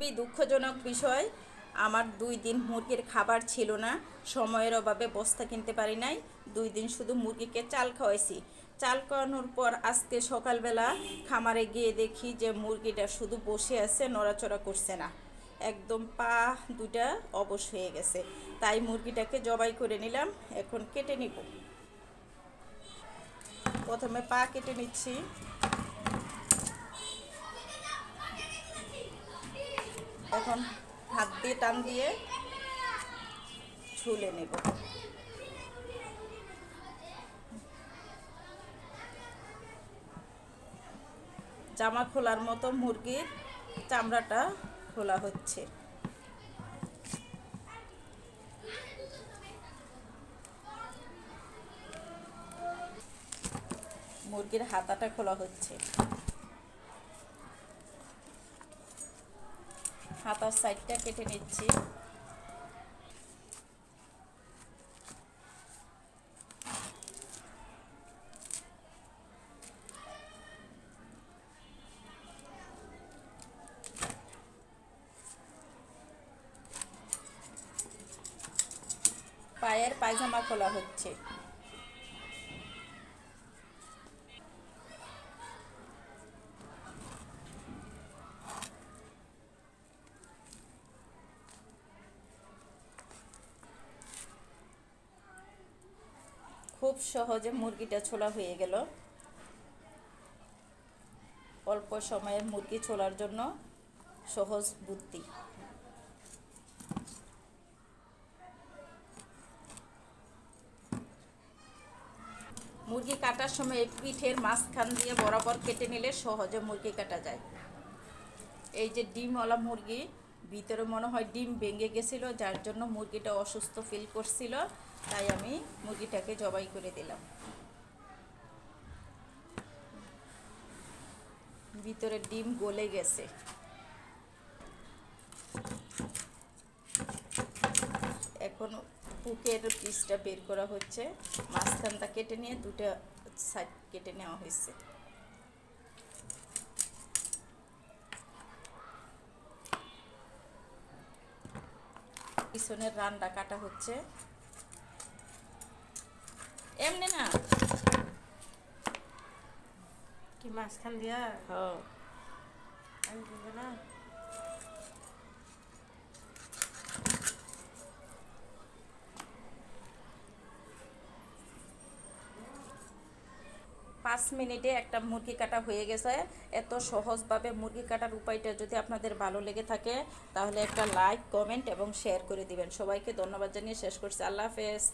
খুবই দুঃখজনক বিষয়। আমার দুই দিন মুরগির খাবার ছিল না। সময়ের অভাবে বস্তা কিনতে পারি নাই। দুই দিন শুধু মুরগিকে চাল খাওয়াইছি। চাল খাওয়ানোর পর আজকে সকালবেলা খামারে গিয়ে দেখি যে মুরগিটা শুধু বসে আছে, নড়াচড়া করছে না। একদম পা দুটা অবশ হয়ে গেছে। তাই মুরগিটাকে জবাই করে নিলাম। এখন কেটে নিব। প্রথমে পা কেটে নিচ্ছি। এখন হাত দিয়ে টান দিয়ে ছুলে নেব। জামা খোলার মতো মুরগির চামড়াটা খোলা হচ্ছে। মুরগির হাতাটা খোলা হচ্ছে। হাতার সাইডটা কেটে নিচ্ছি। পায়ের পায়জামা খোলা হচ্ছে। খুব সহজে মুরগিটা ছোলা হয়ে গেল। অল্প সময়ে মুরগি ছোলার জন্য সহজ বুদ্ধি। মুরগি কাটার সময় পিঠের মাঝখান দিয়ে বরাবর কেটে নিলে সহজে মুরগি কাটা যায়। এই যে ডিমওয়ালা মুরগি ভিতরে মনে হয় ডিম ভেঙে গেছিল, যার জন্য মুরগিটা অসুস্থ ফিল করছিল, তাই আমি মুরগিটাকে জবাই করে দিলাম। ভিতরে ডিম গলে গেছে। এখন পুকের পিসটা বের করা হচ্ছে, মাঝখানটা কেটে নিয়ে দুটো সাইড কেটে নেওয়া হয়েছে। পিছনের রান্না কাটা হচ্ছে। এমনি না? কি মাঝখান দিয়া? হ্যাঁ আমি বুঝব না পাঁচ মিনিটে একটা মুরগি কাটা হয়ে গেছে। এত সহজভাবে মুরগি কাটার উপায়টা যদি আপনাদের ভালো লেগে থাকে, তাহলে একটা লাইক কমেন্ট এবং শেয়ার করে দিবেন। সবাইকে ধন্যবাদ জানিয়ে শেষ করছি। আল্লাহ হাফেজ।